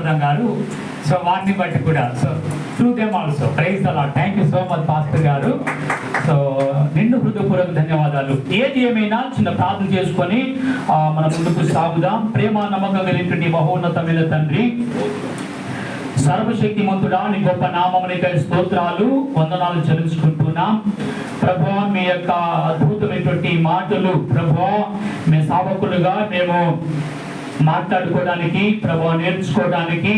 సదం గారు. సో వారిని బట్టి కూడా. So through them also praise అలా thank you so much pastor గారు. సో నిన్ను హృదయపూర్వక ధన్యవాదాలు. ఏది ఏమైనా చిన్న ప్రార్థన చేసుకొని మన ముందుకు సాగుదాం. ప్రేమ నమ్మకం కలిగినటువంటి మహోన్నతమైన తండ్రి. సర్వశక్తిమంతుడా నీ గొప్ప నామమునికై స్తోత్రాలు. వందనాలు చెల్లించుకుంటున్నాం. ప్రభా మీ యొక్క అద్భుతమైనటువంటి మాటలు ప్రభా మీ సావకులుగా మేము మాట్లాడుకోవడానికి ప్రభు నేర్చుకోవడానికి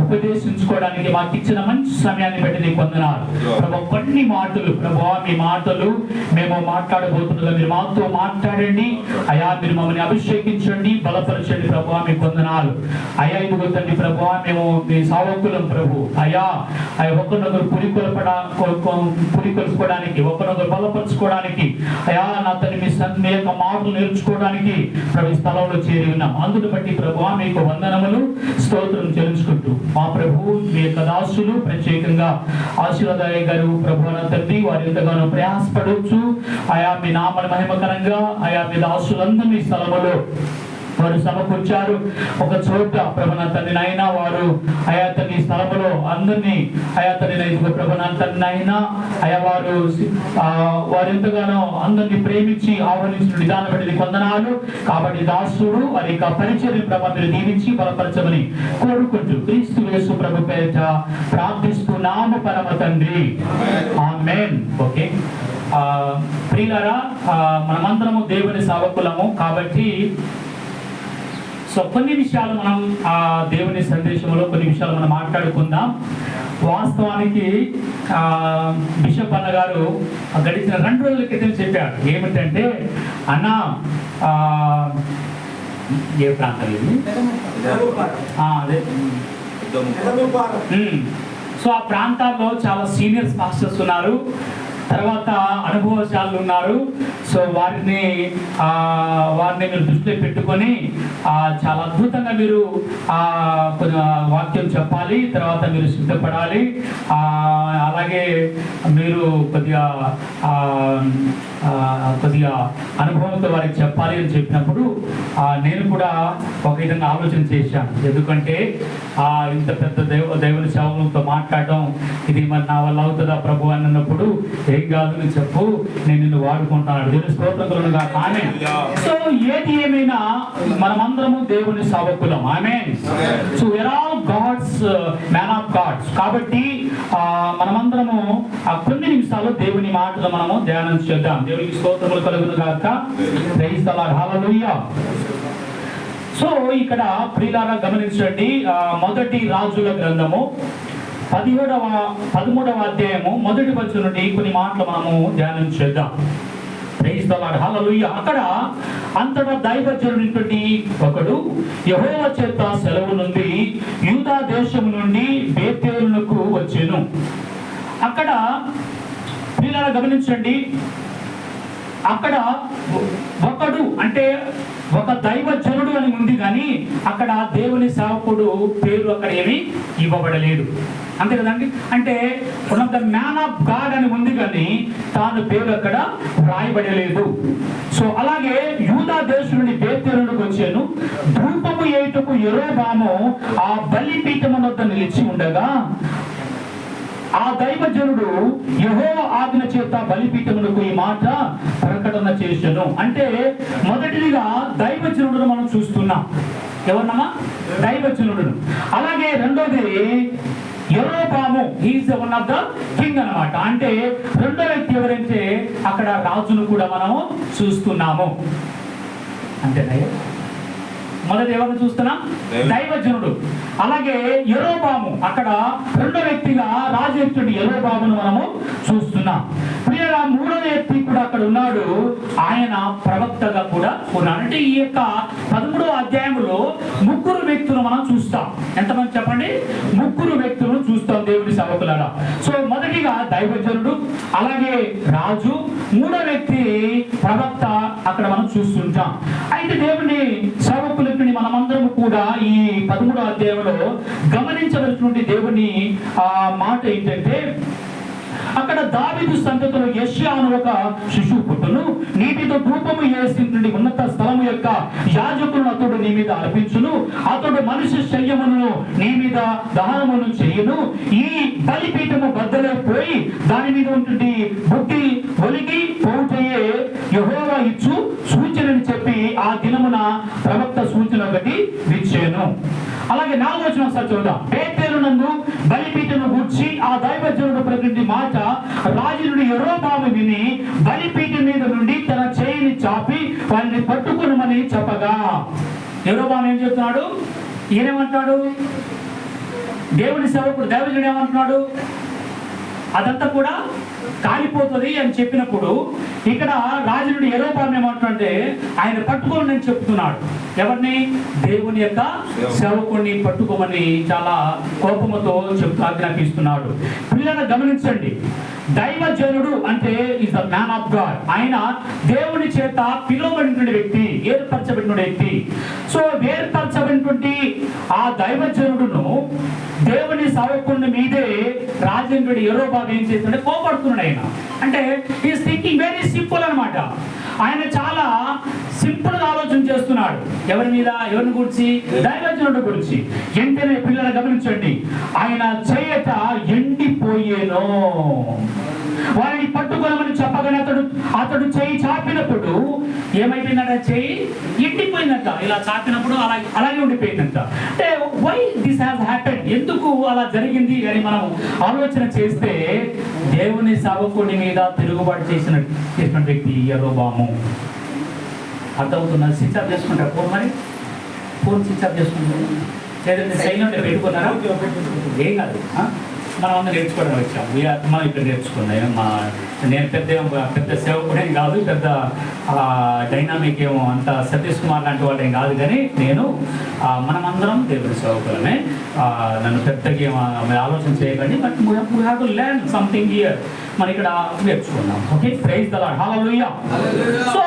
ఉపదేశించుకోవడానికి మాకు ఇచ్చిన మంచి సమయాన్ని బట్టి నీకు వందనాలు. ప్రభు కొన్ని మాటలు ప్రభు మీ మాటలు మేము మాట్లాడబోతుండగా మీరు మాతో మాట్లాడండి. అయా మీరు మమ్మల్ని అభిషేకించండి బలపరచండి ప్రభు మీ వందనాలు. అయా ఇదిగో తండ్రి ప్రభు మేము మీ సావకులం ప్రభు. అయా అయ్యా ఒకరినొకరు పురికొల్పడా పురికొల్పుకోవడానికి ఒకరినొకరు బలపరచుకోవడానికి అయా నా తండ్రి మీ సన్ మీ యొక్క మాటలు నేర్చుకోవడానికి ప్రభు స్థలంలో చేరి ఉన్నాం. అందుకు బట్టి ప్రభు మీకు వందనములు స్తోత్రం చెల్లించుకుంటూ మా ప్రభు మీ యొక్క దాసులు ప్రత్యేకంగా ఆశీర్వాదాయ గారు ప్రభు తండ్రి వారు ఎంతగానో ప్రయాసపడవచ్చు ఆయా మీ నామల మహిమకరంగా ఆయా మీ దాసులందరూ స్థలములో వారు సమకూర్చారు. ఒక చోట ప్రభన తండ్రి నాయన వారు ఆయా తన స్థలంలో అందరినీ తన ప్రభన తండ్రి నాయన ఆయా వారు వారు ఎంతగానో అందరినీ ప్రేమించి ఆహ్వానించిన విధానం బట్టి కొందనాలు. కాబట్టి దాసుడు వారి యొక్క పరిచయం ప్రభ మీరు దీవించి బలపరచమని కోరుకుంటూ క్రీస్తు యేసు ప్రభు పేరిట ప్రార్థిస్తున్నాము పరమ తండ్రి. ఆమెన్. ఓకే. ఆ, మనమందరము దేవుని సావకులము. కాబట్టి సో కొన్ని విషయాలు మనం ఆ దేవుని సందేశంలో కొన్ని విషయాలు మనం మాట్లాడుకుందాం. వాస్తవానికి ఆ, బిషప్ అన్న గారు గడిచిన రెండు రోజుల క్రితం చెప్పారు. ఏమిటంటే అన్న ఏ ప్రాంతం ఇది? అదే. సో ఆ ప్రాంతాల్లో చాలా సీనియర్స్ పాస్టర్స్ ఉన్నారు. తర్వాత అనుభవశాలు ఉన్నారు. సో వారిని వారిని మీరు దృష్టిలో పెట్టుకొని చాలా అద్భుతంగా మీరు కొంచెం వాక్యం చెప్పాలి. తర్వాత మీరు సిద్ధపడాలి. అలాగే మీరు కొద్దిగా కొద్దిగా అనుభవంతో వారికి చెప్పాలి అని చెప్పినప్పుడు నేను కూడా ఒక విధంగా ఆలోచన చేశాను. ఎందుకంటే ఆ ఇంత పెద్ద దైవ దేవుని సేవకులతో మాట్లాడడం ఇది మరి నా వల్ల అవుతుందా ప్రభు అని అన్నప్పుడు ఏం కాదు అని చెప్పు నేను నిన్ను వాడుకుంటాను. దేవుని స్తోత్రకులుగా ఆమె సో ఏది ఏమైనా మనమందరము దేవుని సేవకులం. Amen so er all God's man of God's కాబట్టి మనమందరము ఆ కొన్ని నిమిషాలు దేవుని మాటలు మనము ధ్యానం చేద్దాం. దేవునికి స్తోత్రములు కలుగును గాక. Praise the Lord hallelujah so ఇక్కడ ప్రియులారా గమనించండి మొదటి రాజుల గ్రంథము పదిహేడవ పదమూడవ అధ్యాయము మొదటి వచ్చి నుండి కొన్ని మాటలు మనము ధ్యానం చేద్దాం. ప్రైజ్ ద లార్డ్ హల్లెలూయా అక్కడ అంతటా దైవజనుడినటువంటి ఒకడు యహోవ చేత సెలవు నుండి యూదా దేశం నుండి బేతేలునకు వచ్చాను. అక్కడ ప్రియులారా గమనించండి అక్కడ ఒకడు అంటే ఒక దైవజనుడు అని ఉంది కానీ అక్కడ దేవుని సేవకుడు పేరు అక్కడ ఏమీ ఇవ్వబడలేదు. అంతే కదండి? అంటే one of the man of God అని ఉంది కానీ తాను పేరు అక్కడ రాయబడలేదు. సో అలాగే యూదా దేశుని బేతేరుడికి వచ్చాను. ధూపము ఏటుకు ఎరోబాము ఆ బలిపీఠము వద్ద నిలిచి ఉండగా ఆ దైవజనుడు యహో ఆజ్ఞ చేత బలిపీఠమునకు ఈ మాట ప్రకటన చేశాను అంటే మొదటిదిగా దైవజనుడును మనం చూస్తున్నాం. ఎవరినమ్మా? దైవజనుడును. అలాగే రెండోది యరోబాము. He's one of the king అన్నమాట. అంటే రెండో వ్యక్తి ఎవరంటే అక్కడ రాజును కూడా మనము చూస్తున్నాము. అంతేనా? మొదటి ఎవరిని చూస్తున్నాం? దైవ- దైవజనుడు. అలాగే ఎరోబాము అక్కడ రెండో వ్యక్తిగా రాజు వ్యక్తుడు ఎరోబామును మనము చూస్తున్నాం. ప్రియగా మూడో వ్యక్తి కూడా అక్కడ ఉన్నాడు. ఆయన ప్రవక్తగా కూడా ఉన్నాడు. అంటే ఈ యొక్క పదమూడో అధ్యాయంలో ముగ్గురు వ్యక్తులు మనం చూస్తాం. ఎంతమంది చెప్పండి? ముగ్గురు వ్యక్తులను చూస్తాం దేవుని సేవకులారా. సో మొదటిగా దైవజనుడు అలాగే రాజు మూడో వ్యక్తి ప్రవక్త అక్కడ మనం చూస్తుంటాం. అయితే దేవుని సేవకులకి మనమందరం కూడా ఈ పదమూడో అధ్యాయంలో గమనించవలసినటువంటి దేవుని ఆ మాట ఏంటంటే అక్కడ దావిదు సంతతిలో యష్యా అని ఒక శిశువు పుట్టును. నీటితో ధూపము వేసినటువంటి ఉన్నత స్థలము యొక్క యాజకులను అతడు నీ మీద అర్పించును. అతడు మనిషి శల్యమును నీ మీద దహనమును చేయును. ఈ బలిపీఠము బద్దలే పోయి దాని మీద ఉంటుంది బుద్ధి ఒలిగి పోటయే యెహోవా ఇచ్చు సూచనని చెప్పి ఆ దినమున ప్రవక్త సూచన ఒకటి ఇచ్చాను అలాగే నాలుగో వచ్చిన ఒకసారి చూద్దాం. పేతేరు నందు బలిపీఠను గుర్చి ఆ దైవజనుడు ప్రకృతి మాట రాజునుడి యెరోబాము విని బలిపీఠం మీద నుండి తన చేయిని చాపి వారిని పట్టుకునమని చెప్పగా. యెరోబాము ఏం చెప్తున్నాడు? ఈయనేమంటున్నాడు? దేవుని సేవకుడు దైవజనుడు ఏమంటున్నాడు? అదంతా కూడా కాలిపోతుంది అని చెప్పినప్పుడు ఇక్కడ రాజునుడు ఎరోపాం ఏమంటుంటే ఆయన పట్టుకోండి అని చెప్తున్నాడు. ఎవరిని? దేవుని యొక్క సేవకుడిని పట్టుకోమని చాలా కోపముతో చెప్తూ ఆజ్ఞాపిస్తున్నాడు. పిల్లలను గమనించండి. దైవజనుడు అంటే is the man of God ఆయన దేవుని చేత పిలువబడినటువంటి వ్యక్తి ఏర్పరచబడిన వ్యక్తి. సో ఏర్పరచబడినటువంటి ఆ దైవజనుడును దేవుని సేవకుని మీదే రాజేంద్రుడు ఎరోబాబు ఏం చేస్తుంటే కోపడుతున్నాడు ఆయన. అంటే ఈస్ థింకింగ్ వెరీ సింపుల్ అన్నమాట. ఆయన చాలా సింపుల్ ఆలోచన చేస్తున్నాడు. ఎవరి మీద ఎవరిని గురించి? దైవజనుడు గురించి. వెంటనే పిల్లలు గమనించండి. ఆయన చేయట ఎండిపోయేనో. వారిని పట్టుకోనమని చెప్పగానే అతడు అతడు చేయి చాపినప్పుడు ఏమైపోయిందంట? చేయి ఎండిపోయిందంట. ఇలా చాపినప్పుడు అలా అలాగే ఉండిపోయిందంట. అంటే వై దిస్ హ్యాస్ హ్యాపెన్ ఎందుకు అలా జరిగింది అని మనం ఆలోచన చేస్తే దేవుని సేవకుడి మీద తిరుగుబాటు చేసిన చేసిన వ్యక్తి యరోబాము. అర్థమవుతున్నా స్విచ్ ఆఫ్ చేసుకుంటారు ఫోన్ మరి? ఫోన్ స్విచ్ ఆఫ్ చేసుకుంటారు లేదంటే సైలెంట్ పెట్టుకున్నారా? ఏం కాదు. మనం అందరం నేర్చుకోవడం వచ్చాం. మనం ఇక్కడ నేర్చుకున్నాం మా నేను పెద్ద పెద్ద సేవకుడేం కాదు పెద్ద డైనామిక్ ఏమో అంత సతీష్ కుమార్ లాంటి వాళ్ళు ఏం కాదు కానీ నేను మనమందరం దేవుడి సేవకులమే. నన్ను పెద్దగా ఆలోచన చేయకండి but we have to learn something year మనం ఇక్కడ నేర్చుకున్నాం. ఓకే ప్రైజ్ సో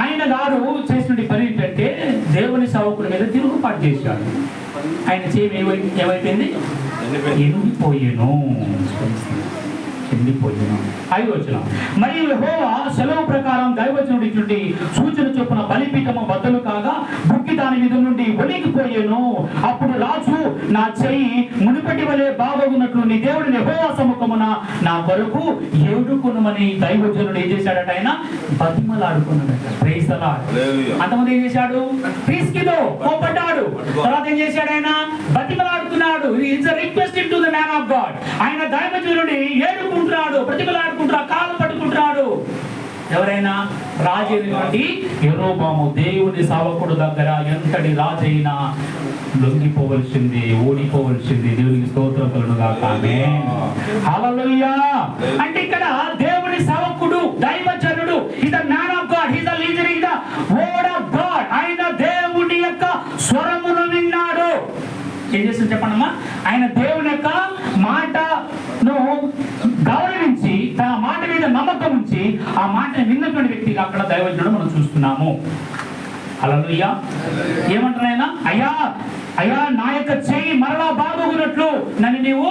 ఆయన గారు చేసిన పని ఏంటంటే దేవుని సేవకుడి మీద తిరుగుబాటు చేశాడు. ఆయన చేయి ఏమై ఏమైపోయింది? ఎండిపోయేను ఎండిపోయేను ఐదు వచ్చిన మరియు యెహోవా సెలవు ప్రకారం దైవజనుడి నుండి సూచన చొప్పున బలిపీఠము బద్దలు కాగా బుక్కి దాని మీద నుండి ఒలిగిపోయేను అప్పుడు రాజు నా చెయ్యి మునుపటి వలె బాగోగున్నట్లు నీ దేవుడిని యెహోవా సముఖమున నా కొరకు ఏడుకునమని దైవజనుడు ఏం చేశాడట ఆయన? బతిమలాడుకున్నాడట. అంతమంది ఏం చేశాడు? తీసుకిదో కోపడ్డాడు. తర్వాత ఏం చేశాడు ఆయన? బతిమలాడుతున్నాడు. It's request to the man of God ఆయన దైవజనుడిని ఏడుకుంటున్నాడు ప్రతిమలాడుకుంటున్నాడు కాళ్ళు పట్టుకుంటున్నాడు. ఎవరైనా రాజైనటువంటి యరోబాము దేవుని సావకుడు దగ్గర ఎంతటి రాజైనా లొంగిపోవలసింది ఓడిపోవలసింది దేవునికి స్తోత్రం కలుగును గాక. అంటే ఇక్కడ దేవుని సేవకుడు దైవజనుడు is the man of God his the leader in the word of God ఆయన దేవుని యొక్క స్వరమును విన్నాడు ఏం చేస్తుంది చెప్పండమ్మా? ఆయన దేవుని యొక్క మాటను గౌరవించి తన మాట మీద నమ్మకం ఉంచి ఆ మాటను విన్నటువంటి వ్యక్తిగా అక్కడ దైవజ్ఞుడు మనం చూస్తున్నాము. అలలుయ్యా ఏమంటారు ఆయన? అయ్యా అయ్యా నా యొక్క చేయి మరలా బాగున్నట్లు నన్ను నీవు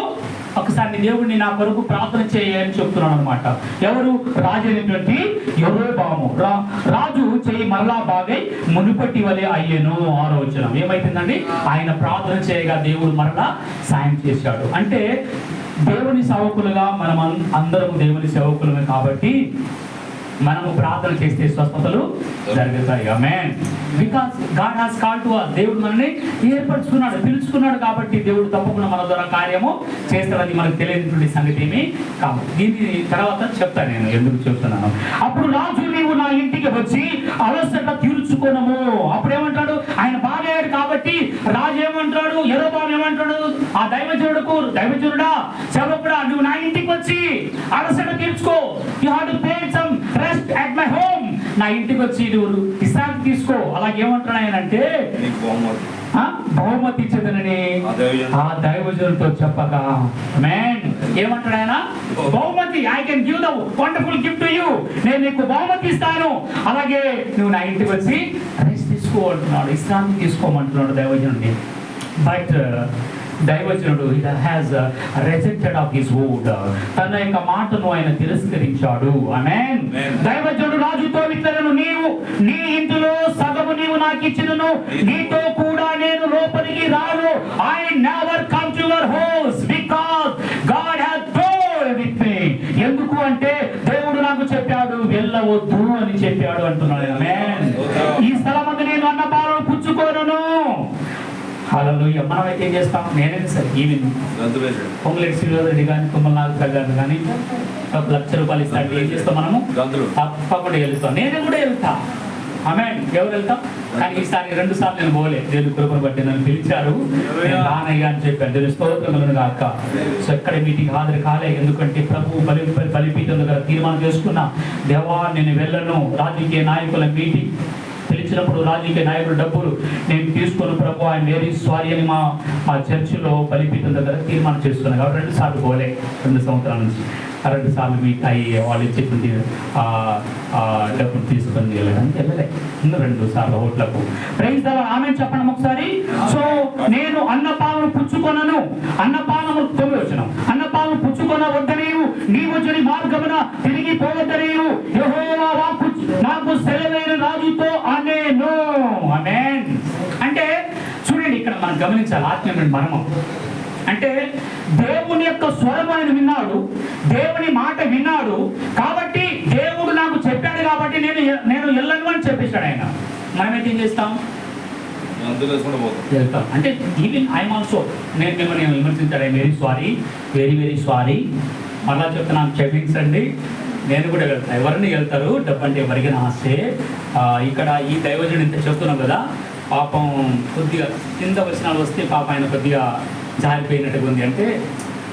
ఒకసారి దేవుడిని నా కొరకు ప్రార్థన చేయని చెప్తున్నాను అనమాట ఎవరు? రాజు అయినటువంటి ఎవరో రా రాజు చేయి మరలా బాగై మునుపటి వలె అయ్యేను ఆలోచన. ఏమైతుందండి? ఆయన ప్రార్థన చేయగా దేవుడు మరలా సాయం చేశాడు. అంటే దేవుని సేవకులుగా మనం అందరం దేవుని సేవకులమే కాబట్టి మనము ప్రార్థన చేస్తే స్వస్థతలు జరుగుతాయి. Amen because God has call to దేవుడు మనల్ని ఏర్పరచుకున్నాడు పిలుచుకున్నాడు కాబట్టి దేవుడు తప్పకుండా మన ద్వారా కార్యము చేస్తాడని మనకు తెలియనటువంటి సంగతి ఏమి కాదు. దీని తర్వాత చెప్తాను నేను ఎందుకు చెప్తున్నాను? అప్పుడు రాజు నీవు నా ఇంటికి వచ్చి అలసట తీర్చుకోనము. అప్పుడు ఏమంటాడు? ఆయన బాగాడు కాబట్టి రాజు ఆ దైవజనుడుకు దైవజనుడా సేవకుడా నువ్వు నా ఇంటికి వచ్చి అలసట తీర్చుకో. You have to pay some rest at my home నా ఇంటికి వచ్చి నువ్వు విశ్రాంతి తీసుకో. అలాగే ఏమంటాడు ఆయన అంటే నీకు బహుమతి. ఇచ్చేదనని ఆ దైవజనులతో చెప్పగా మేన్ ఏమంటాడు ఆయన? బహుమతి. I can give the wonderful gift to you నేను నీకు బహుమతి ఇస్తాను. అలాగే నువ్వు నా ఇంటికి వచ్చి రెస్ట్ తీసుకో అంటున్నాడు. విశ్రాంతి తీసుకోమంటున్నాడు దైవజనుడిని. బట్ దైవజనుడు has rejected of his word తన యొక్క మాటను ఆయన తిరస్కరించాడు. ఆమేన్. దైవజనుడు రాజుతో ఇట్లను నీవు నీ ఇంటిలో సగము నీవు నాకు ఇచ్చినను నీతో కూడా నేను లోపలికి రాను. I never come to your house because God has told with me ఎందుకు అంటే దేవుడు నాకు చెప్పాడు వెళ్ళవద్దు అని చెప్పాడు అంటున్నాడు. ఆమేన్ ఈ స్థలమందు నేను అన్న పాలను పుచ్చుకోను హల్లెలూయా మనం అయితే ఏం చేస్తాం? నేనే సార్ వేసాడు పొంగులేటి శ్రీనివాసరెడ్డి కానీ తుమ్మల నాగర్ గారు కానీ ఒక లక్ష రూపాయలు ఇస్తాడు. ఏం చేస్తాం మనము? తప్పకుండా వెళ్తాం. నేను కూడా వెళ్తా. ఆమె ఎవరు వెళ్తాం? కానీ ఈసారి రెండు సార్లు నేను పోలే. దేవుడు కృపను బట్టి నన్ను పిలిచారు. రానయ్యా అని చెప్పాను. దేవుని స్తోత్రములను కాక సో ఎక్కడ మీటింగ్ హాజరు కాలే. ఎందుకంటే ప్రభు బలి బలిపీఠం దగ్గర తీర్మానం చేసుకున్నా దేవా నేను వెళ్ళను. రాజకీయ నాయకుల మీటింగ్. పిలిచినప్పుడు రాజకీయ నాయకులు డబ్బులు నేను తీసుకొని ప్రభు ఆయన మేరీ స్వారీ అని మా మా చర్చిలో బలిపీఠం దగ్గర తీర్మానం చేస్తున్నాను కాబట్టి రెండు సార్లు పోలే. రెండు సంవత్సరాల నుంచి. రెండు సార్లు మీట్ అయ్యి వాళ్ళు ఇచ్చేటువంటి డబ్బులు తీసుకొని వెళ్ళడానికి వెళ్ళలే. ఇంకా రెండు సార్లు ఓట్లకు. ప్రైజ్ ఆమె చెప్పడం ఒకసారి. సో నేను అన్నపాలను పుచ్చుకొనను. అన్నపానము తొమ్మిది వచ్చిన అన్నపాలను పుచ్చుకొన వద్దనేవు నీ వచ్చని మార్గమున తిరిగి పోవద్దనేవు యెహోవా నాకు సెలవైన రాజుతో అనే అంటే చూడండి ఇక్కడ మనం గమనించాలి ఆత్మీయమైన మర్మం. అంటే దేవుని యొక్క స్వరం ఆయన విన్నాడు దేవుని మాట విన్నాడు కాబట్టి దేవుడు నాకు చెప్పాడు కాబట్టి నేను నేను వెళ్ళను అని చెప్పేశాడు ఆయన. మనమైతే ఏం చేస్తాం? అంటే ఈవెన్ ఐఎమ్ ఆల్సో నేను మిమ్మల్ని విమర్శించాడు I very sorry very very sorry మళ్ళా చెప్తున్నాను క్షమించండి నేను కూడా వెళ్తాను ఎవరిని వెళ్తారు డబ్బు అంటే ఎవరికి ఆస్తే ఆ, ఇక్కడ ఈ దైవజుడు ఇంత చెప్తున్నాం కదా పాపం కొద్దిగా కింద వచ్చిన వస్తే పాప ఆయన కొద్దిగా జారిపోయినట్టుగా ఉంది. అంటే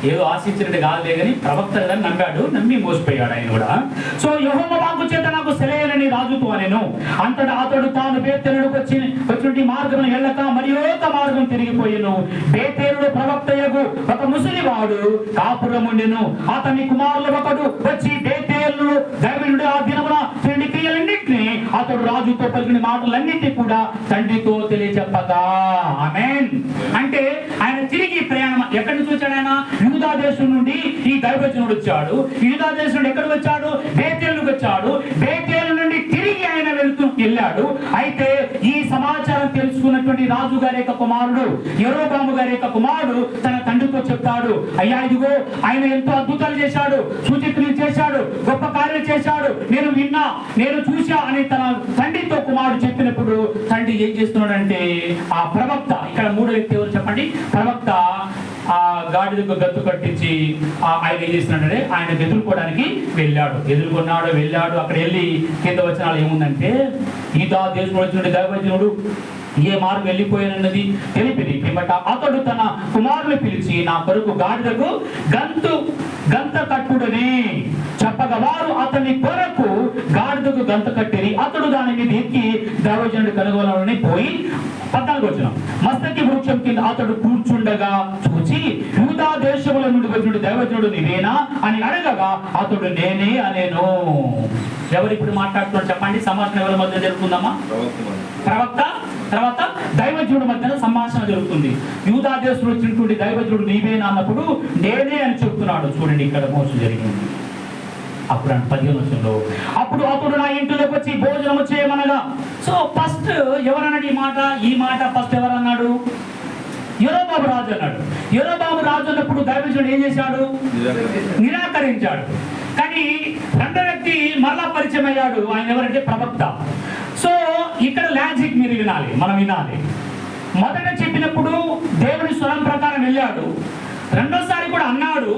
ఏదో ఆశించినట్టు కాదులే కానీ ప్రవక్త కదా నమ్మాడు నమ్మి మోసిపోయాడు ఆయన కూడా. సో యహోవ వాకు చేత నాకు సెలయనని రాజుతో అనెను. అంతటా అతడు తాను బేతేలుడికి వచ్చి వచ్చినటువంటి మార్గం వెళ్ళక మరి ఒక మార్గం తిరిగిపోయెను. బేతేలుడు ప్రవక్తయగు ఒక ముసలివాడు కాపురముండెను. అతని కుమారులు ఒకడు వచ్చి బేతేరుడు దైవనుడు ఆ దినమున తిండి అతడు రాజుతో పలికిన మాటలన్నింటినీ కూడా తండ్రితో తెలియచెప్పగా ఆమేన్. అంటే ఆయన తిరిగి ప్రయాణం ఎక్కడి నుంచి వచ్చాడు ఆయన? యూదా దేశం నుండి ఈ దైవచనుడు వచ్చాడు. యూదా దేశం నుండి ఎక్కడికి వచ్చాడు? బేతేలుకు వచ్చాడు. బేతేలు నుండి తిరిగి ఆయన వెళ్తూ వెళ్ళాడు. అయితే ఈ సమాచారం తెలుసుకున్నటువంటి రాజు గారి యొక్క కుమారుడు ఎరోబాము గారి యొక్క కుమారుడు తన తండ్రితో చెప్తాడు అయ్యా ఇదిగో ఆయన ఎంతో అద్భుతాలు చేశాడు. సూచితులు చేశాడు. గొప్ప కార్యం చేశాడు. నేను విన్నా నేను చూశా అని తన తండ్రితో కుమారుడు చెప్పినప్పుడు తండ్రి ఏం చేస్తున్నాడంటే ఆ ప్రవక్త ఇక్కడ మూడో వ్యక్తి ఎవరు చెప్పండి? ప్రవక్త ఆ గాడిదకు గత్తు కట్టించి ఆయన ఏం చేస్తున్నాడంటే ఆయన ఎదుర్కోవడానికి వెళ్ళాడు. ఎదుర్కొన్నాడు వెళ్ళాడు. అక్కడ వెళ్ళి కింద వచ్చిన ఏముందంటే ఈదా దేశంలో వచ్చినట్టు దైవజనుడు ఏ మార్గం వెళ్ళిపోయానన్నది తెలిపిది పిమ్మట అతడు తన కుమారుని పిలిచి నా కొరకు గాడిదకు గంతు గంత కట్టుడని. చెప్పగా వారు అతని కొరకు గాడిదకు గంత కట్టిరి అతడు దాని మీద ఎక్కి దైవజనుడు కనుగోలని పోయి పద్నాలుగు వచ్చిన మస్తకి వృక్షం కింద అతడు కూర్చుండగా చూచి యూదా దేశముల నుండి వచ్చిన దైవజనుడు నీవేనా? అని అడగగా అతడు నేనే అనేను. ఎవరు ఇప్పుడు మాట్లాడుతున్నారు చెప్పండి సంభాషణ ఎవరి మధ్య జరుగుతుందమ్మా? మరి. ప్రవక్త? తర్వాత దైవజనుడు మధ్యన సంభాషణ జరుగుతుంది. యూదా దేశంలో వచ్చినటువంటి దైవజనుడు నీవేనా అన్నప్పుడు నేనే అని చెప్తున్నాడు. చూడండి ఇక్కడ మోసం జరిగింది. అప్పుడు అంటే పదిహేను వచ్చంలో అప్పుడు అతడు నా ఇంటిలోకి వచ్చి భోజనం చేయమనగా సో ఫస్ట్ ఎవరన్నాడు ఈ మాట? ఈ మాట ఫస్ట్ ఎవరన్నాడు? యురోబాబు రాజు అన్నాడు. యురోబాబు రాజు అన్నప్పుడు దైవజనుడు ఏం చేశాడు. నిరాకరించాడు. కానీ రెండో వ్యక్తి మరలా పరిచయం అయ్యాడు ఆయన ఎవరంటే ప్రవక్త. సో ఇక్కడ లాజిక్ మీరు వినాలి మనం వినాలి. మొదట చెప్పినప్పుడు దేవుని స్వరం ప్రకారం వెళ్ళాడు. రెండోసారి కూడా అన్నాడు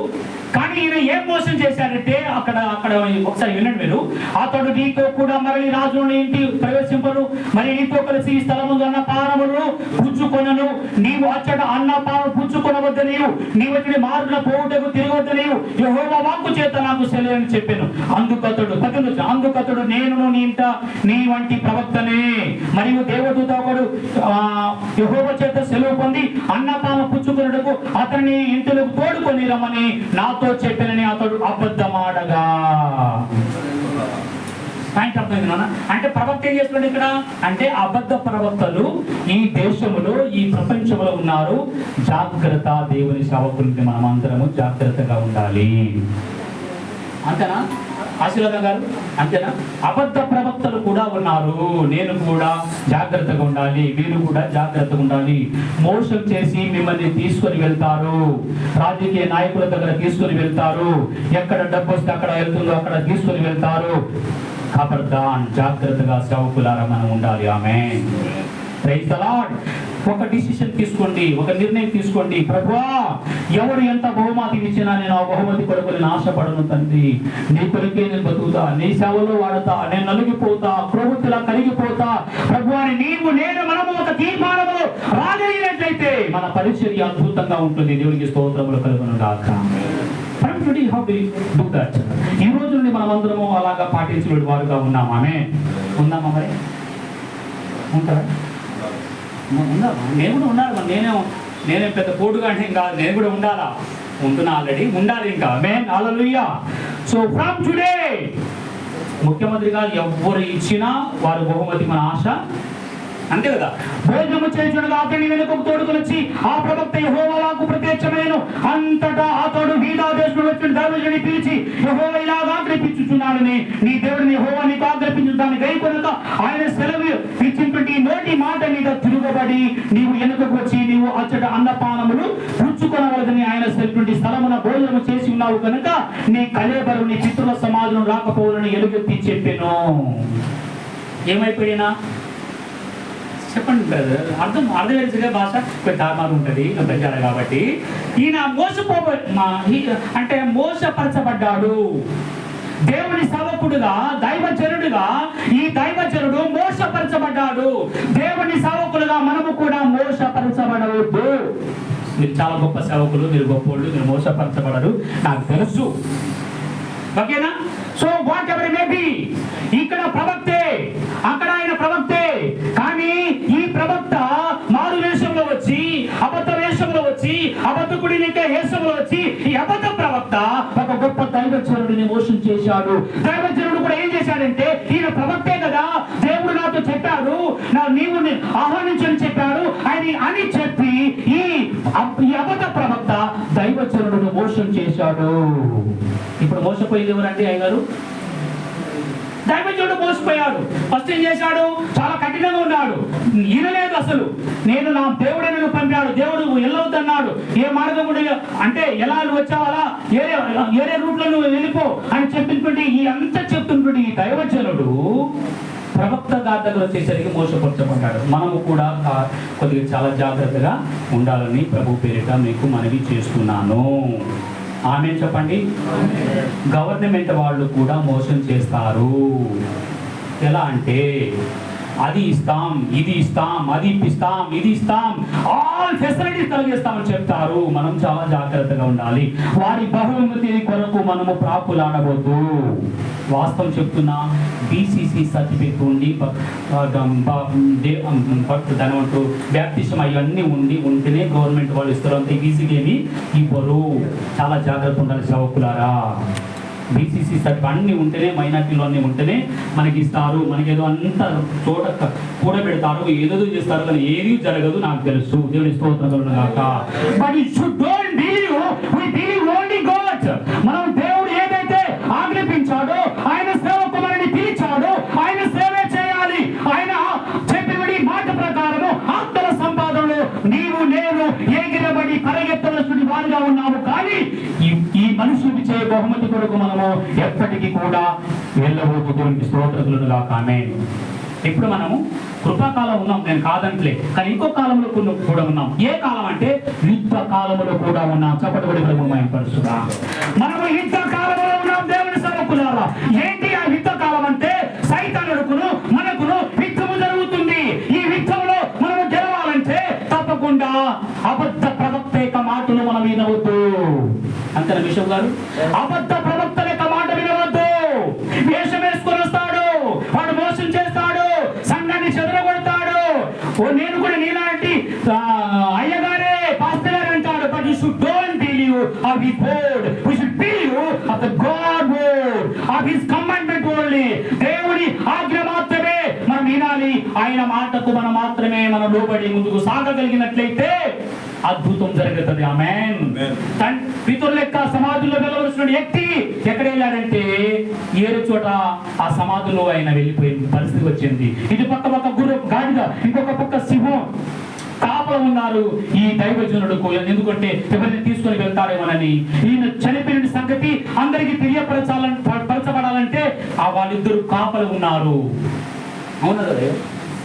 కానీ ఈయన ఏం మోసం చేశారంటే అక్కడ అక్కడ ఒకసారి వినండి మీరు. అతడు నీతో కూడా మరలి రాజుని ఇంటి ప్రవేశింపరు మరి నీతో కలిసి ఈ స్థలము అన్న పారములను పుచ్చుకొనను. నీవు అచ్చట అన్న పాము పుచ్చుకొనవద్ద నీవు. నీవు వచ్చిన మార్గుల పోవుటకు తిరగవద్ద నీవు. యెహోవా వాక్కు చేత నాకు సెలవు అని చెప్పాను అందుకతడు పద్దెనిమిది అందుకతడు నేను నీ ఇంట నీ వంటి ప్రవక్తనే. మరియు దేవదూత ఒకడు ఆ, చేత సెలవు పొంది అన్న పాము పుచ్చుకొనుటకు అతని ఇంటిలోకి కోడుకొని రమ్మని నాతో చెప్పినని అతడు అబద్ధమాడగా. పాయింట్ అర్థమైంది నాన్న? అంటే ప్రవక్త ఏం చేస్తున్నాడు ఇక్కడ? అంటే అబద్ధ ప్రవక్తలు ఈ దేశంలో ఈ ప్రపంచంలో ఉన్నారు. జాగ్రత్త దేవుని సేవకులకి మనం అందరము జాగ్రత్తగా ఉండాలి. అంతేనా? ఆశీర్వాదం గారు అంతేనా? అబద్ధ ప్రవక్తలు కూడా ఉన్నారు. నేను కూడా జాగ్రత్తగా ఉండాలి. మీరు కూడా జాగ్రత్తగా ఉండాలి. మోసం చేసి మిమ్మల్ని తీసుకొని వెళ్తారు. రాజకీయ నాయకుల దగ్గర తీసుకొని వెళ్తారు. ఎక్కడ డబ్బు వస్తే అక్కడ వెళ్తుందో అక్కడ తీసుకొని వెళ్తారు. ఖబర్దాన్ జాగ్రత్తగా సేవకులారా మనం ఉండాలి. ఆమె ప్రైజ్ ద లార్డ్ ఒక డిసిషన్ తీసుకోండి ఒక నిర్ణయం తీసుకోండి. ప్రభువా ఎవరు ఎంత బహుమతి ఇచ్చినా నేను ఆ బహుమతి కొరకు నేను ఆశపడను తండ్రి. నీ కొరకే నేను బతుకుతా నీ సేవలో వాడతా నేను నలిగిపోతా ప్రభుత్వలా కలిగిపోతా ప్రభువాని నీవు నేను మనము ఒక తీర్మానము రాగలిగినట్లయితే మన పరిచర్య అద్భుతంగా ఉంటుంది. దేవునికి స్తోత్రములు కలుగును గాక. ఈ రోజు నుండి మనమందరము అలాగా పాటించిన వారుగా ఉన్నామా? ఉందామా మరి? ఉంటారా? ఉండాలి నేను కూడా ఉండాలి మరి. నేనే నేనే పెద్ద పోటుగా అంటే ఇంకా నేను కూడా ఉండాలా? ఉంటున్నా ఆల్రెడీ. ఉండాలి ఇంకా. మేన్ అలలుయ్యా సో ఫ్రమ్ టుడే ముఖ్యమంత్రి గారు ఎవరు ఇచ్చినా వారు బహుమతి మన ఆశ. అంతే కదా? భోజనము చేయుచుండగా అతని వెనుకకు తోడుకొని ఆ ప్రవక్త యహోవలాకు ప్రత్యక్షమైన అంతటా అతడు వీడా దేశంలో వచ్చిన దర్వజుని పిలిచి యెహోవా ఇలాగ ఆగ్రహించుచున్నాడని నీ దేవుడిని యెహోవా నీకు ఆజ్ఞాపించు గై కొనక ఆయన సెలవు ఇచ్చినటువంటి నోటి మాట మీద తిరుగుబడి నీవు వెనుకకు వచ్చి నీవు అచ్చట అన్నపానములు పుచ్చుకొనవలదని ఆయన సెలవుండి స్థలమున భోజనము చేసి ఉన్నావు కనుక నీ కలేబరు నీ పితృల సమాజం రాకపోవాలని ఎలుగెత్తి చెప్పాను. ఏమైపోయినా? చెప్పండి బ్రదర్. అర్థం అర్థమేసిగా భాష? కొంచెం తారుమారు ఉంటుంది. ప్రచారం కాబట్టి. ఈయన మోసపో అంటే మోసపరచబడ్డాడు. దేవుని సేవకుడుగా దైవచరుడుగా ఈ దైవచరుడు మోసపరచబడ్డాడు. దేవుని సేవకులుగా మనము కూడా మోసపరచబడవద్దు. మీరు చాలా గొప్ప సేవకులు మీరు గొప్పోళ్ళు మీరు మోసపరచబడరు. నాకు తెలుసు. ఓకేనా? సో వాట్ ఎవర్ మేబీ ఇక్కడ ప్రవక్తే అక్కడ ఆయన ప్రవక్తే కానీ ఈ ప్రవక్త మారు వేషంలో వచ్చి అబద్ధ వేషంలో వచ్చి అబద్ధకుడి ఇంకా వేషంలో వచ్చి ఈ అబద్ధ ప్రవక్త ఒక గొప్ప దైవచరుడిని మోసం చేశాడు. దైవచరుడు కూడా ఏం చేశాడంటే ఈయన ప్రవక్తే కదా దేవుడు నాతో చెప్పాడు నా నీవు ఆహ్వానించని చెప్పాడు అని అని చెప్పి ఈ ఈ అబద్ధ ప్రవక్త దైవచరుడును మోసం చేశాడు. ఇప్పుడు మోసపోయింది ఎవరండి అయ్యగారు? దైవజనుడు మోసిపోయాడు. ఫస్ట్ ఏం చేశాడు? చాలా కఠినంగా ఉన్నాడు. వినలేదు అసలు. నేను నా దేవుడే నన్ను పంపాడు. దేవుడు వెళ్ళవద్దన్నాడు ఏ మార్గం కూడా అంటే ఎలా నువ్వు వచ్చావాలా? ఏరే ఏరే రూట్లో నువ్వు వెళ్ళిపో అని చెప్పినటువంటి ఈ అంతా చెప్తున్నటువంటి ఈ దైవజనుడు ప్రవక్త గారి వచ్చేసరికి మోసపరచబడ్డాడు. మనము కూడా కొద్దిగా చాలా జాగ్రత్తగా ఉండాలని ప్రభు పేరిట మీకు మనవి చేస్తున్నాను. ఆమె చెప్పండి. గవర్నమెంట్ వాళ్ళు కూడా మోసం చేస్తారు. ఎలా అంటే అది ఇస్తాం ఇది ఇస్తాం అది ఇప్పిస్తాం ఇది ఇస్తాం ఆల్ ఫెసిలిటీస్ కలిగిస్తామని చెప్తారు. మనం చాలా జాగ్రత్తగా ఉండాలి. వారి బహుమతి కొరకు మనము ప్రాపులాడవద్దు వాస్తవం చెప్తున్నా బీసీసీ సర్టిఫికేట్ ఉండి బ- భక్త ధనవంతు బ్యాప్టిజం అవన్నీ ఉండి ఉంటేనే గవర్నమెంట్ వాళ్ళు ఇస్తారు. అంత ఈజీగా ఏమి ఇవ్వరు. చాలా జాగ్రత్త ఉండాలి సేవకులారా బీసీసీ సర్టిఫికేట్ అన్నీ ఉంటేనే మైనార్టీలు అన్నీ ఉంటేనే మనకి ఇస్తారు మనకేదో అంత చోట క- కూడబెడతారు ఏదో చేస్తారు కానీ ఏది జరగదు నాకు తెలుసు. దేవుడి స్తోత్రం కాక but it should don't believe we believe only God మనం దేవుడు ఏదైతే ఆజ్ఞాపించాడో ఆయన సేవకు పిలిచాడో ఆయన సేవే చేయాలి. ఆయన చెప్పినది మాట ప్రకారము ఆత్మల సంపాదనలో నీవు నేను ఎగిరబడి పరిగెత్తవలసిన వారుగా ఉన్నాము. కానీ ఈ ఈ మనుషుడికి చే బహుమతి కొరకు మనము ఎప్పటికీ కూడా వెళ్ళబోతు స్తోత్రులను స్తోత్రతులను ఇప్పుడు మనము కృపాకాలం ఉన్నాం నేను కాదంటలే కానీ ఇంకో కాలంలో కొన్ని కూడా ఉన్నాం. ఏ కాలం అంటే యుద్ధ కాలంలో కూడా ఉన్నాం. చప్పటి ప్రభు మేము పరుచుగా మనము యుద్ధ కాలంలో ఉన్నాం దేవుని సేవకులారా. ఏంటి ఆ యుద్ధ కాలం అంటే? సైతానుడుకును మనకును యుద్ధము జరుగుతుంది. ఈ యుద్ధంలో మనము గెలవాలంటే తప్పకుండా అబద్ధ యొక్క మాటలు మనం వినవద్దు అంతేనా విషయం గారు? అబద్ధ ప్రవక్తల యొక్క మాట వినవద్దు వేషం వేసుకొని వస్తాడు. వాడు మోసం చేస్తాడు. సంఘాన్ని చెదరగొడతాడు. ఓ నేను కూడా నీలాంటి అయ్యగారే పాస్టర్ గారు అంటాడు. But you should don't believe of his word we should believe of the God word of his commandment only దేవుని ఆయన మాటకు మనం మాత్రమే మనం లోబడి ముందుకు సాగగలిగినట్లయితే అద్భుతం జరుగుతుంది. తన్- పితరుల యొక్క సమాధుల్లో వెళ్ళవలసిన వ్యక్తి ఎక్కడ వెళ్ళాడంటే ఏడు చోట ఆ సమాధిలో ఆయన వెళ్ళిపోయిన పరిస్థితి వచ్చింది. ఇటు పక్క పక్క గుర్ర గాడిద ఇంకొక పక్క సింహం కాపల ఉన్నారు. ఈ దైవజనుడుకు ఎందుకంటే ఎవరిని తీసుకొని వెళ్తారేమోనని. ఈయన చనిపోయిన సంగతి అందరికీ తెలియపరచాలని పరచబడాలంటే ఆ వాళ్ళిద్దరు కాపలు ఉన్నారు. అవునా కదా?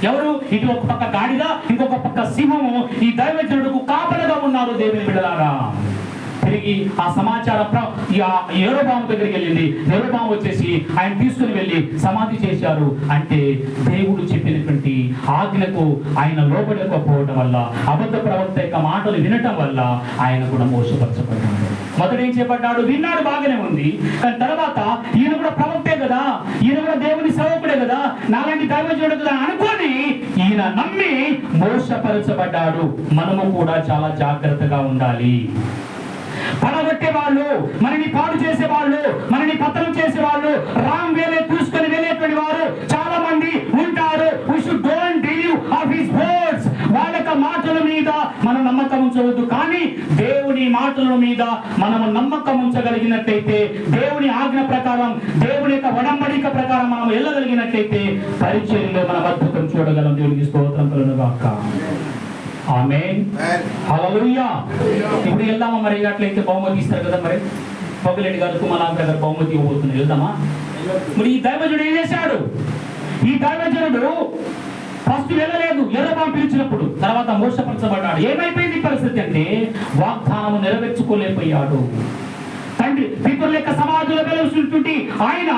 ఎవరు? ఇటు ఒక పక్క గాడిద ఇంకొక పక్క సింహము. ఈ దైవజనుడుకు కాపలగా ఉన్నారు దేవుని బిడ్డలారా తిరిగి ఆ సమాచార ఏరోబాము దగ్గరికి వెళ్ళింది. ఏరోబాము వచ్చేసి ఆయన తీసుకుని వెళ్ళి సమాధి చేశారు. అంటే దేవుడు చెప్పినటువంటి ఆజ్ఞకు ఆయన లోపడకపోవడం వల్ల అబద్ధ ప్రవక్త యొక్క మాటలు వినటం వల్ల ఆయన కూడా మోసపరచబడ్డాడు. మొదట ఏం చేపడ్డాడు విన్నాడు బాగానే ఉంది. కానీ తర్వాత ఈయన కూడా ప్రవక్తే కదా. ఈయన కూడా దేవుని సేవకుడే కదా. నాలాంటి దైవజనుడు కదా అనుకొని ఈయన నమ్మి మోసపరచబడ్డాడు. మనము కూడా చాలా జాగ్రత్తగా ఉండాలి. పడగొట్టే వాళ్ళు మనని పాడు చేసే వాళ్ళు మనని పతనం చేసే వాళ్ళు రామ్ వేలే చూసుకొని వెళ్ళేటువంటి వారు చాలా మంది ఉంటారు. We should don't వాళ్ళ మాటల మీద మనం నమ్మకం ఉంచవద్దు. కానీ దేవుని మాటల మీద మనము నమ్మకం ఉంచగలిగినట్లయితే దేవుని ఆజ్ఞ ప్రకారం దేవుని యొక్క వడంబడిక ప్రకారం మనం వెళ్ళగలిగినట్లయితే పరిచయంలో మనం అద్భుతం చూడగలం. దేవునికి స్తోత్రం కలను ఇప్పుడు వెళ్దామా మరి? అట్లయితే బహుమతి ఇస్తారు కదా మరి? పొగలేటి గారు కుమార్ గారు బహుమతి ఇవ్వబోతున్నారు వెళ్దామా? మరి ఈ దైవజనుడు ఏం చేశాడు? ఈ దైవజనుడు ఫస్ట్ వెళ్ళలేదు ఎర్రబాం పిలిచినప్పుడు. తర్వాత మోసపరచబడ్డాడు. ఏమైపోయింది పరిస్థితి అంటే? వాగ్దానము నెరవేర్చుకోలేకపోయాడు. తండ్రి పితరుల యొక్క సమాధిలో వెలుస్తుంటే ఆయన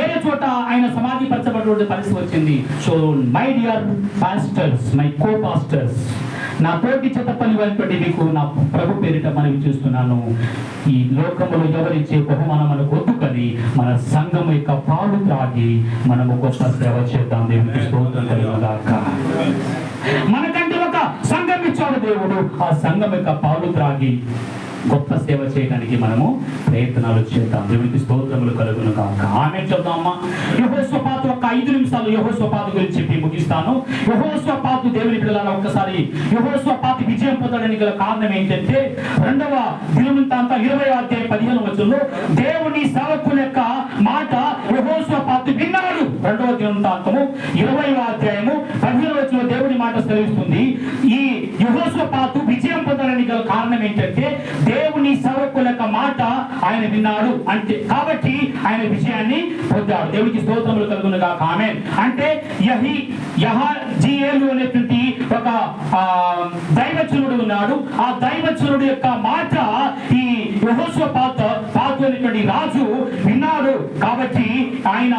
ఏరే చోట ఆయన సమాధి పరచబడే పరిస్థితి వచ్చింది. So my dear pastors my co pastors నా తోటి చెత్త పని వెంటటి మీకు నా ప్రభు పేరిట మనవి చేస్తున్నాను. ఈ లోకంలో ఎవరిచ్చే బహుమానం మనకు వద్దు మన సంఘం యొక్క పాలు త్రాగి మనము గొప్ప సేవ చేద్దాం. దేవునికి మనకంటే ఒక సంఘం ఇచ్చాడు దేవుడు. ఆ సంఘం యొక్క పాలు త్రాగి గొప్ప సేవ చేయడానికి మనము ప్రయత్నాలు చేద్దాం. దేవునికి స్తోత్రములు కలుగును కాక ఆమె చెప్దామా యహోస్వపాతు ఒక ఐదు నిమిషాలు యహోస్వపాతు గురించి చెప్పి ముగిస్తాను. యహోస్వపాతు దేవుని పిల్లలను ఒక్కసారి యహోస్వపాతు విజయం పొందడానికి గల కారణం ఏంటంటే రెండవ దినమంతా ఇరవై అధ్యాయం పదిహేను వచ్చంలో దేవుని సేవకుల యొక్క మాట యహోస్వపాతు విన్నాడు. రెండవ దినవృత్తాంతము ఇరవై అధ్యాయము పదిహేను వచ్చిన దేవుని మాట సెలవిస్తుంది. ఈ యహోస్వపాతు విజయం పొందడానికి గల కారణం ఏంటంటే దేవుని సేవకుల మాట ఆయన విన్నాడు అంటే కాబట్టి ఆయన విషయాన్ని పొందాడు. దేవునికి స్తోత్రములు కలుగునుగా ఆమె అంటే యహి యహ జియేలు అనేటువంటి ఒక దైవచనుడు ఉన్నాడు. ఆ దైవచనుడు యొక్క మాట ఈ యహోస్వ పాత పాత్రటువంటి రాజు విన్నాడు. కాబట్టి ఆయన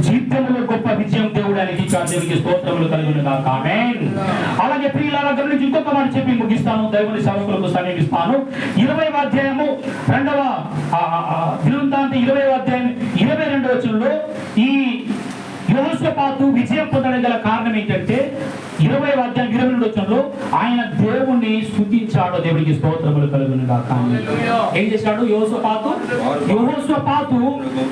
జీవితంలో గొప్ప విజయం దేవుడు ఆయనకి ఇచ్చాడు. దేవునికి స్తోత్రములు కలుగునుగా అలాగే ప్రియులారా గమనించి ఇంకొక మాట చెప్పి ముగిస్తాను. దైవుని సేవకులకు సమీపిస్తాను. ఇరవై అధ్యాయము రెండవ దినంతాంత ఇరవై అధ్యాయం ఇరవై రెండవ వచనంలో ఈ యోహోషపాతు విజయం పొందడం గల కారణం ఏంటంటే ఇరవై అధ్యాయం ఇరవై రెండు వచనంలో ఆయన దేవుణ్ణి స్తుతించాడు దేవుడికి స్తోత్రములు కలుగును గాక ఏం చేశాడు? యోహోషపాతు యోహోషపాతు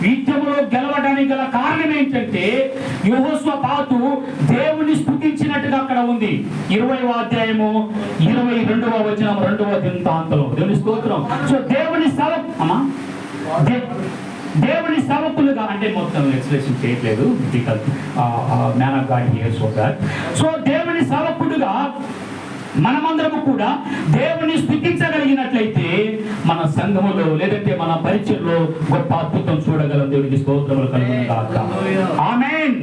యుద్ధములో గెలవడానికి గల కారణం ఏంటంటే యోహోషపాతు దేవుని స్తుతించినట్టుగా అక్కడ ఉంది. ఇరవై అధ్యాయము ఇరవై రెండవ వచనం రెండవ దింతాంతలో దేవుని స్తోత్రం. సో దేవుని సేవ అమ్మా దేవుని సేవకులుగా అంటే మొత్తం ఎక్స్ప్రెషన్ చేయట్లేదు. Because man of God here so that so దేవుని సేవకుడుగా మనమందరము కూడా దేవుని స్థుతించగలిగినట్లయితే మన సంఘములో లేదంటే మన పరిచయంలో గొప్ప అద్భుతం చూడగలం. దేవునికి స్తోత్రములు కలుగును గాక. ఆమేన్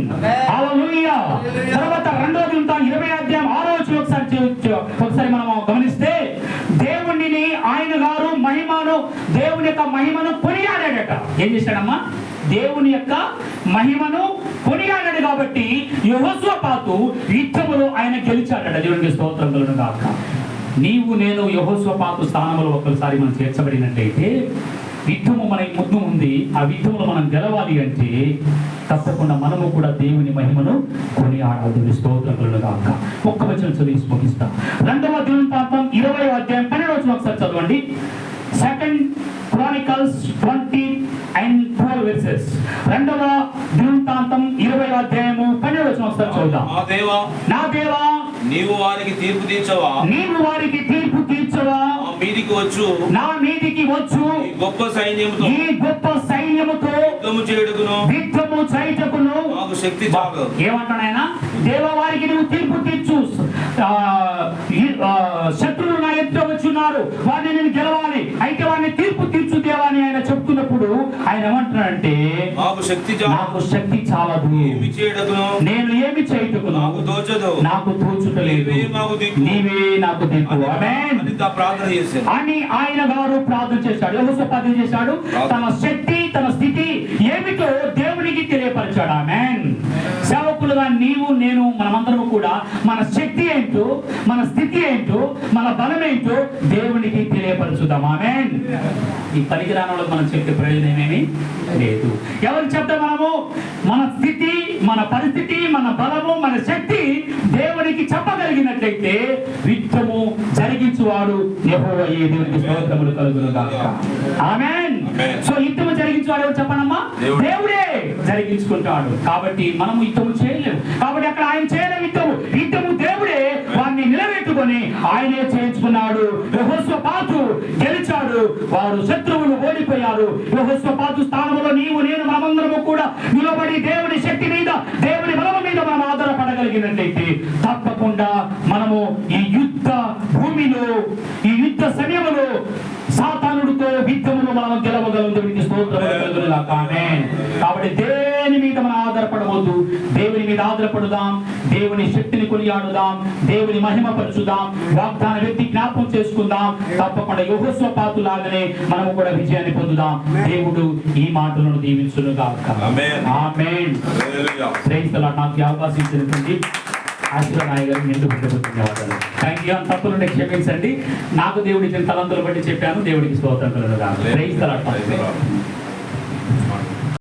తర్వాత రెండో దింత ఇరవై అధ్యాయం ఆరో ఒకసారి ఒకసారి మనం గమనిస్తే దేవుణ్ణిని ఆయన గారు మహిమను దేవుని యొక్క మహిమను కొనియాడాడట. ఏం చేశాడమ్మా? దేవుని యొక్క మహిమను కొనియాడాడు కాబట్టి యహోస్వపాతు యుద్ధములో ఆయన గెలిచాడట. దేవునికి స్తోత్రం కలను కాక నీవు నేను యహోస్వపాతు స్థానంలో ఒకసారి మనం చేర్చబడినట్లయితే యుద్ధము మన ముందు ఉంది. ఆ యుద్ధములు మనం గెలవాలి అంటే తప్పకుండా మనము కూడా దేవుని మహిమను కొని ఆడాలి స్తోత్రములను కాక ఒక్క వచనం చదివి ముగిస్తా రెండవ దినపాతం ఇరవై అధ్యాయం పన్నెండు వచ్చిన ఒకసారి చదవండి. Second Chronicles twenty and twelve verses రెండవ దినవృత్తాంతం ఇరవై అధ్యాయము పన్నెండు వచ్చిన ఒకసారి చూద్దాం ఆ దేవా నా దేవా నీవు వారికి తీర్పు తీర్చవా? నీవు వారికి తీర్పు తీర్చవా? మీదికి వచ్చు. నా మీదికి వచ్చు. గొప్ప సైన్యముతో ఈ గొప్ప సైన్యముతో యుద్ధము చేయుటకును. యుద్ధము చేయుటకును. మాకు శక్తి చాలు. ఏమంటాడు ఆయన? దేవా వారికి నువ్వు తీర్పు తీర్చు. శత్రువులు నా ఎదుట వచ్చున్నారు. వారిని నేను గెలవాలి. అయితే వారిని తీర్పు తీర్చు దేవా అని ఆయన చెప్తున్నప్పుడు ఆయన ఏమంటున్నాడంటే మాకు శక్తి చాలు. నాకు శక్తి చాలదు. నేను ఏమి చేయుటకును? నాకు తోచదు. నాకు తోచుటలేదు నీవే నాకు దిక్కు. ప్రార్థన అని ఆయన గారు ప్రార్థన చేశాడు. యెహోషువ ప్రార్థన చేశాడు? తన శక్తి తన స్థితి ఏమిటో దేవునికి తెలియపరిచాడు. ఆమెన్. సేవకులుగా నీవు నేను మనమందరము కూడా మన శక్తి ఏంటో మన స్థితి ఏంటో మన బలం ఏంటో దేవునికి తెలియపరచుదాం. ఆమెన్. ఈ పనికిరాని వాళ్ళకి మనం చెప్పే ప్రయోజనం ఏమీ లేదు. ఎవరు చెప్తాం మనము మన స్థితి మన పరిస్థితి మన బలము మన శక్తి దేవునికి చెప్పగలిగినట్లయితే యుద్ధము జరిగించువాడు యెహోవాయే దేవునికి స్తోత్రములు కలుగును ఆమేన్. సో యుద్ధము జరిగించువాడు ఎవరు చెప్పనమ్మా? దేవుడే. దేవుడే జరిగించుకుంటాడు. కాబట్టి మనము యుద్ధము చేయలేము. కాబట్టి అక్కడ ఆయన చేయలేము యుద్ధము యుద్ధము దేవుడే వారిని నిలబెట్టుకొని ఆయనే చేయించుకున్నాడు. పాతు గెలిచాడు. వారు శత్రువులు ఓడిపోయారు. పాతు స్థానంలో నీవు నేను మనమందరము కూడా నిలబడి దేవుని శక్తి మీద దేవుని బలము మీద మనం ఆధారపడగలిగినట్లయితే తప్పకుండా మనము ఈ యుద్ధ భూమిలో ఈ యుద్ధ సమయంలో సాతానుడితో యుద్ధమును మనం గెలవగలం స్తోత్రం కాబట్టి దేవుడు దేని మీద మనం ఆధారపడవద్దు. దేవుని మీద ఆధారపడుదాం. దేవుని శక్తిని కొనియాడుదాం. దేవుని మహిమ పరచుదాం వాగ్దాన వ్యక్తి జ్ఞాపకం చేసుకుందాం. తప్పకుండా యోగస్వ పాతులాగానే మనము కూడా విజయాన్ని పొందుదాం. దేవుడు ఈ మాటలను దీవించును నాకు ఇచ్చినటువంటి ఆశీర్వాద నాయ గారికి నిండు హృదయపూర్వక ధన్యవాదాలు. Thank you. తప్పులుంటే క్షమించండి. నాకు దేవుడి ఇచ్చిన తలంతులు బట్టి చెప్పాను. దేవుడికి స్తోత్రం కలుగును